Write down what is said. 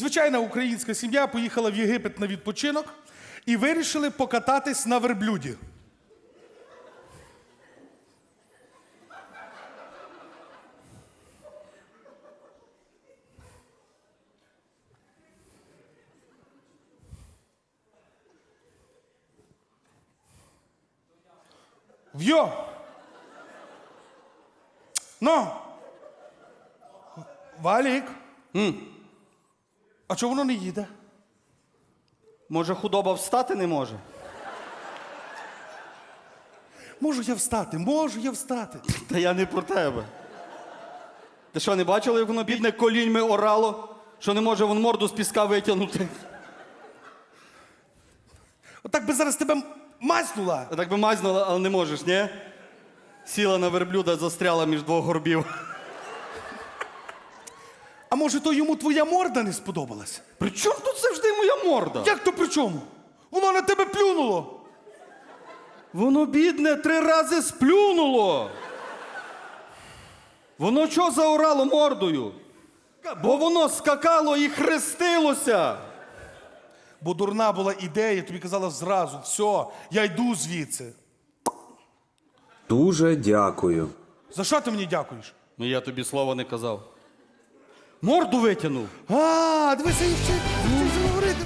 Звичайна українська сім'я поїхала в Єгипет на відпочинок і вирішили покататись на верблюді. В'йо! Ну! Валік! А чого воно не їде? Може, худоба встати не може? Можу я встати, можу я встати. Та я не про тебе. Ти що, не бачили, як воно бідне коліньми орало, що не може вон морду з піска витягнути? Отак би зараз тебе мазнула. Так би мазнула, але не можеш, ні? Сіла на верблюда, застряла між двох горбів. А може, то йому твоя морда не сподобалась? При чому тут завжди моя морда? Як то при чому? Воно на тебе плюнуло. Воно бідне три рази сплюнуло. Воно що заорало мордою? Бо воно скакало і хрестилося. Бо дурна була ідея, тобі казала зразу, все, я йду звідси. Дуже дякую. За що ти мені дякуєш? Ну я тобі слова не казав. Морду витягнув. А, дивися, ще говорити.